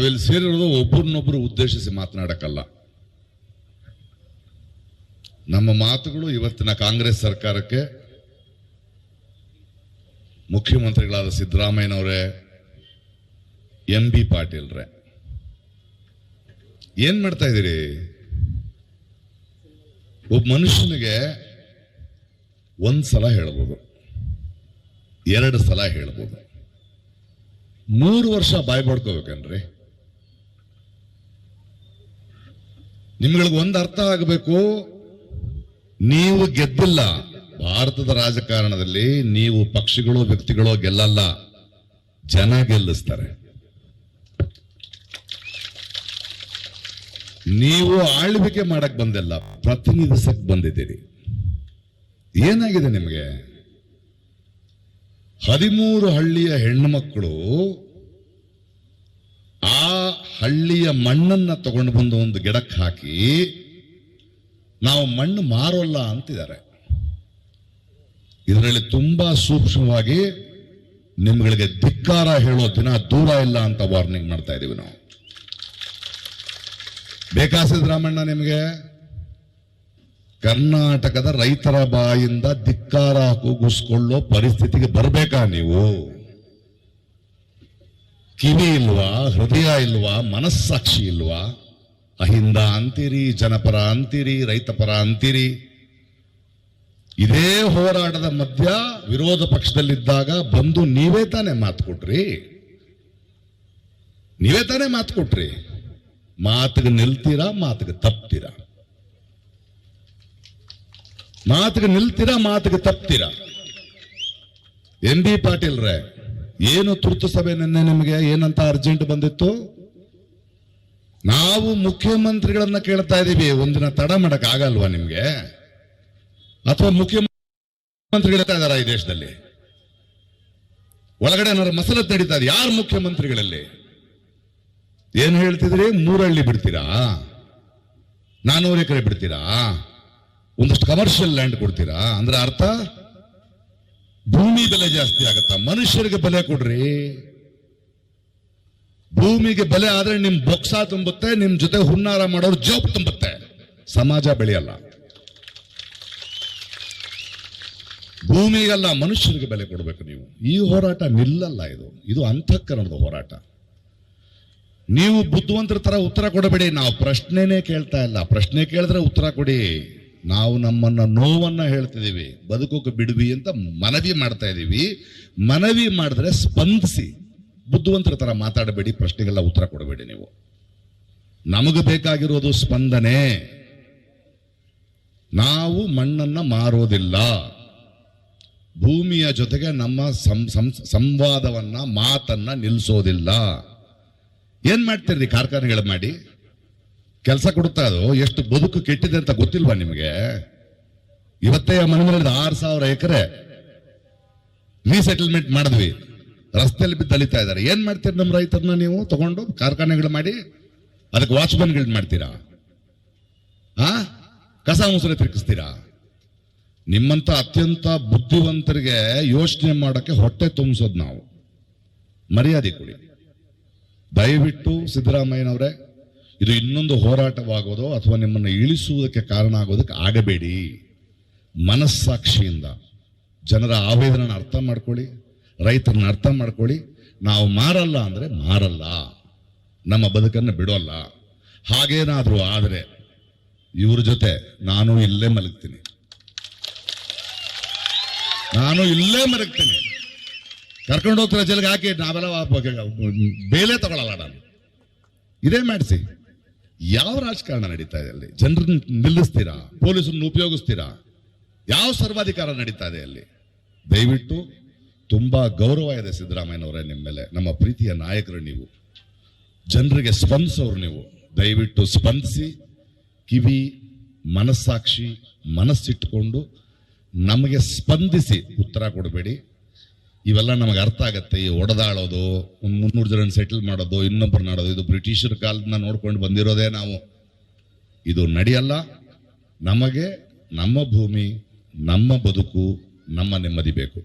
ನಾವಿಲ್ಲಿ ಸೇರಿರೋದು ಒಬ್ಬರನ್ನೊಬ್ಬರು ಉದ್ದೇಶಿಸಿ ಮಾತನಾಡಕ್ಕಲ್ಲ. ನಮ್ಮ ಮಾತುಗಳು ಇವತ್ತಿನ ಕಾಂಗ್ರೆಸ್ ಸರ್ಕಾರಕ್ಕೆ ಮುಖ್ಯಮಂತ್ರಿಗಳಾದ ಸಿದ್ದರಾಮಯ್ಯನವರೇ ಎಂ ಬಿ ಪಾಟೀಲ್ರೆ. ಏನ್ ಮಾಡ್ತಾ ಇದ್ದೀರಿ? ಒಬ್ಬ ಮನುಷ್ಯನಿಗೆ ಒಂದ್ ಸಲ ಹೇಳ್ಬೋದು. ಎರಡು ಸಲ ಹೇಳ್ಬೋದು. ಮೂರು ವರ್ಷ ಬಾಯ್ ಬಡ್ಕೋಬೇಕನ್ರಿ ನಿಮ್ಗಳಿಗೆ ಒಂದು ಅರ್ಥ ಆಗಬೇಕು. ನೀವು ಗೆದ್ದಿಲ್ಲ. ಭಾರತದ ರಾಜಕಾರಣದಲ್ಲಿ ನೀವು ಪಕ್ಷಿಗಳು ವ್ಯಕ್ತಿಗಳು ಗೆಲ್ಲಲ್ಲ. ಜನ ಗೆಲ್ಲಿಸ್ತಾರೆ. ನೀವು ಆಳ್ವಿಕೆ ಮಾಡಕ್ ಬಂದಿಲ್ಲ. ಪ್ರತಿನಿಧಿಸಕ್ ಬಂದಿದ್ದೀರಿ. ಏನಾಗಿದೆ ನಿಮಗೆ? ಹದಿಮೂರು ಹಳ್ಳಿಯ ಹೆಣ್ಣು ಮಕ್ಕಳು ಹಳ್ಳಿಯ ಮಣ್ಣನ್ನ ತಗೊಂಡು ಬಂದು ಒಂದು ಗಿಡಕ್ಕೆ ಹಾಕಿ, ನಾವು ಮಣ್ಣು ಮಾರೋಲ್ಲ ಅಂತಿದ್ದಾರೆ. ಇದರಲ್ಲಿ ತುಂಬಾ ಸೂಕ್ಷ್ಮವಾಗಿ ನಿಮ್ಗಳಿಗೆ ಧಿಕ್ಕಾರ ಹೇಳೋ ದಿನ ದೂರ ಇಲ್ಲ ಅಂತ ವಾರ್ನಿಂಗ್ ಮಾಡ್ತಾ ಇದೀವಿ ನಾವು. ಬೇಕಾ ಸಿದ್ದರಾಮಣ್ಣ ನಿಮಗೆ? ಕರ್ನಾಟಕದ ರೈತರ ಬಾಯಿಂದ ಧಿಕ್ಕಾರ ಕೂಗಿಸ್ಕೊಳ್ಳೋ ಪರಿಸ್ಥಿತಿಗೆ ಬರಬೇಕಾ ನೀವು? ಕಿವಿ ಇಲ್ವಾ, ಹೃದಯ ಇಲ್ವಾ, ಮನಸ್ಸಾಕ್ಷಿ ಇಲ್ವಾ? ಅಹಿಂದ ಅಂತೀರಿ, ಜನಪರ ಅಂತೀರಿ, ರೈತಪರ ಅಂತೀರಿ. ಇದೇ ಹೋರಾಟದ ಮಧ್ಯ ವಿರೋಧ ಪಕ್ಷದಲ್ಲಿದ್ದಾಗ ಬಂದು ನೀವೇ ತಾನೇ ಮಾತು ಕೊಟ್ರಿ. ನೀವೇ ತಾನೇ ಮಾತು ಕೊಟ್ರಿ. ಮಾತಿಗೆ ನಿಲ್ತೀರಾ, ಮಾತಿಗೆ ತಪ್ತೀರಾ? ಮಾತಿಗೆ ನಿಲ್ತೀರಾ, ಮಾತಿಗೆ ತಪ್ತೀರಾ? ಎಂ ಬಿ ಪಾಟೀಲ್ರೆ ಏನು ತುರ್ತು ಸಭೆ ನಿನ್ನೆ ನಿಮಗೆ? ಏನಂತ ಅರ್ಜೆಂಟ್ ಬಂದಿತ್ತು? ನಾವು ಮುಖ್ಯಮಂತ್ರಿಗಳನ್ನ ಕೇಳ್ತಾ ಇದೀವಿ. ಒಂದಿನ ತಡ ಮಾಡಕ್ ಆಗಲ್ವಾ ನಿಮ್ಗೆ? ಅಥವಾ ಮುಖ್ಯಮಂತ್ರಿಗಳು ಇದಾರ ಈ ದೇಶದಲ್ಲಿ? ಒಳಗಡೆ ಏನಾದ್ರು ಮಸಲತ್ ನಡೀತಾ ಇದೆ? ಯಾರು ಮುಖ್ಯಮಂತ್ರಿಗಳಲ್ಲಿ? ಏನ್ ಹೇಳ್ತಿದ್ರಿ? ಮೂರಳ್ಳಿ ಬಿಡ್ತೀರಾ? ನಾನೂರು ಎಕರೆ ಬಿಡ್ತೀರಾ? ಒಂದಷ್ಟು ಕಮರ್ಷಿಯಲ್ ಲ್ಯಾಂಡ್ ಕೊಡ್ತೀರಾ? ಅಂದ್ರೆ ಅರ್ಥ? ಭೂಮಿ ಬೆಲೆ ಜಾಸ್ತಿ ಆಗತ್ತ. ಮನುಷ್ಯರಿಗೆ ಬೆಲೆ ಕೊಡ್ರಿ. ಭೂಮಿಗೆ ಬೆಲೆ ಆದ್ರೆ ನಿಮ್ ಬೊಕ್ಸ ತುಂಬುತ್ತೆ, ನಿಮ್ ಜೊತೆ ಹುನ್ನಾರ ಮಾಡೋರು ಜೋಬ್ ತುಂಬುತ್ತೆ. ಸಮಾಜ ಬೆಳೆಯಲ್ಲ. ಭೂಮಿಗೆಲ್ಲ, ಮನುಷ್ಯರಿಗೆ ಬೆಲೆ ಕೊಡಬೇಕು ನೀವು. ಈ ಹೋರಾಟ ನಿಲ್ಲಲ್ಲ ಇದು. ಇದು ಅಂತಃಕರಣದ ಹೋರಾಟ. ನೀವು ಬುದ್ಧಿವಂತರ ತರ ಉತ್ತರ ಕೊಡಬೇಡಿ. ನಾವು ಪ್ರಶ್ನೆನೇ ಕೇಳ್ತಾ ಇಲ್ಲ. ಪ್ರಶ್ನೆ ಕೇಳಿದ್ರೆ ಉತ್ತರ ಕೊಡಿ. ನಾವು ನಮ್ಮನ್ನು ನೋವನ್ನು ಹೇಳ್ತಿದ್ದೀವಿ, ಬದುಕೋಕೆ ಬಿಡುವಿ ಅಂತ ಮನವಿ ಮಾಡ್ತಾ ಇದ್ದೀವಿ ಮನವಿ ಮಾಡಿದ್ರೆ ಸ್ಪಂದಿಸಿ, ಬುದ್ಧಿವಂತರ ಥರ ಮಾತಾಡಬೇಡಿ, ಪ್ರಶ್ನೆಗೆಲ್ಲ ಉತ್ತರ ಕೊಡಬೇಡಿ ನೀವು. ನಮಗೆ ಬೇಕಾಗಿರೋದು ಸ್ಪಂದನೆ. ನಾವು ಮಣ್ಣನ್ನು ಮಾರೋದಿಲ್ಲ. ಭೂಮಿಯ ಜೊತೆಗೆ ನಮ್ಮ ಸಂವಾದವನ್ನ, ಮಾತನ್ನ ನಿಲ್ಲಿಸೋದಿಲ್ಲ ಏನು ಮಾಡ್ತೀರಿ ಕಾರ್ಖಾನೆಗಳು ಮಾಡಿ? ಕೆಲಸ ಕೊಡುತ್ತಾ ಅದು? ಎಷ್ಟು ಬದುಕು ಕೆಟ್ಟಿದೆ ಅಂತ ಗೊತ್ತಿಲ್ವಾ ನಿಮಗೆ? ಇವತ್ತೇ ಮನೆ ಮೇಲೆ ಆರು ಸಾವಿರ ಎಕರೆ ರೀಸೆಟಲ್ಮೆಂಟ್ ಮಾಡಿದ್ವಿ. ರಸ್ತೆಯಲ್ಲಿ ಬಿದ್ದು ಅಲಿತಾ ಇದ್ದಾರೆ. ಏನ್ ಮಾಡ್ತೀರಿ ನಮ್ಮ ರೈತರನ್ನ ನೀವು? ತಗೊಂಡು ಕಾರ್ಖಾನೆಗಳು ಮಾಡಿ, ಅದಕ್ಕೆ ವಾಚ್ಮನ್ಗಳು ಮಾಡ್ತೀರಾ? ಆ? ಕಸ ಮುಸುರೆ ತಿರುಗಿಸ್ತೀರಾ? ನಿಮ್ಮಂತ ಅತ್ಯಂತ ಬುದ್ಧಿವಂತರಿಗೆ ಯೋಚನೆ ಮಾಡೋಕ್ಕೆ ಹೊಟ್ಟೆ ತುಂಬಿಸೋದು ನಾವು. ಮರ್ಯಾದೆ ಕೊಡಿ. ದಯವಿಟ್ಟು ಸಿದ್ದರಾಮಯ್ಯನವರೇ ಇದು ಇನ್ನೊಂದು ಹೋರಾಟವಾಗೋದೋ ಅಥವಾ ನಿಮ್ಮನ್ನು ಇಳಿಸುವುದಕ್ಕೆ ಕಾರಣ ಆಗೋದಕ್ಕೆ ಆಗಬೇಡಿ. ಮನಸ್ಸಾಕ್ಷಿಯಿಂದ ಜನರ ಆವೇದನ ಅರ್ಥ ಮಾಡ್ಕೊಳ್ಳಿ, ರೈತರನ್ನ ಅರ್ಥ ಮಾಡ್ಕೊಳ್ಳಿ. ನಾವು ಮಾರಲ್ಲ ಅಂದರೆ ಮಾರಲ್ಲ. ನಮ್ಮ ಬದುಕನ್ನು ಬಿಡೋಲ್ಲ. ಹಾಗೇನಾದರೂ ಆದರೆ ಇವ್ರ ಜೊತೆ ನಾನು ಇಲ್ಲೇ ಮಲಗ್ತೀನಿ. ನಾನು ಇಲ್ಲೇ ಮಲಗ್ತೀನಿ. ಕರ್ಕೊಂಡು ಹೋಗ್ತಾರೆ ಜಲ್ಗೆ ಹಾಕಿ ನಾವೆಲ್ಲ ಬೇಲೆ ತಗೊಳ್ಳಲ್ಲ ನಾನು. ಇದೇ ಮಾಡಿಸಿ. ಯಾವ ರಾಜಕಾರಣ ನಡೀತಾ ಇದೆ ಅಲ್ಲಿ? ಜನರನ್ನ ನಿಲ್ಲಿಸ್ತೀರಾ? ಪೊಲೀಸರನ್ನು ಉಪಯೋಗಿಸ್ತೀರಾ? ಯಾವ ಸರ್ವಾಧಿಕಾರ ನಡೀತಾ ಇದೆ ಅಲ್ಲಿ? ದಯವಿಟ್ಟು ತುಂಬಾ ಗೌರವ ಇದೆ ಸಿದ್ದರಾಮಯ್ಯನವರೇ ನಿಮ್ಮ ಮೇಲೆ. ನಮ್ಮ ಪ್ರೀತಿಯ ನಾಯಕರು ನೀವು. ಜನರಿಗೆ ಸ್ಪಂದಿಸೋರು ನೀವು. ದಯವಿಟ್ಟು ಸ್ಪಂದಿಸಿ, ಕಿವಿ, ಮನಸ್ಸಾಕ್ಷಿ ಮನಸ್ಸಿಟ್ಟುಕೊಂಡು ನಮಗೆ ಸ್ಪಂದಿಸಿ ಉತ್ತರ ಕೊಡಬೇಡಿ. ಇವೆಲ್ಲ ನಮಗೆ ಅರ್ಥ ಆಗತ್ತೆ. ಈ ಒಡೆದಾಳೋದು ಒಂದು ಮುನ್ನೂರು ಜನ ಸೆಟಲ್ ಮಾಡೋದು ಇನ್ನೊಬ್ಬರು ಮಾಡೋದು ಇದು ಬ್ರಿಟಿಷರ ಕಾಲದಿಂದ ನೋಡ್ಕೊಂಡು ಬಂದಿರೋದೇ ನಾವು. ಇದು ನಡೆಯಲ್ಲ. ನಮಗೆ ನಮ್ಮ ಭೂಮಿ, ನಮ್ಮ ಬದುಕು, ನಮ್ಮ ನೆಮ್ಮದಿ ಬೇಕು.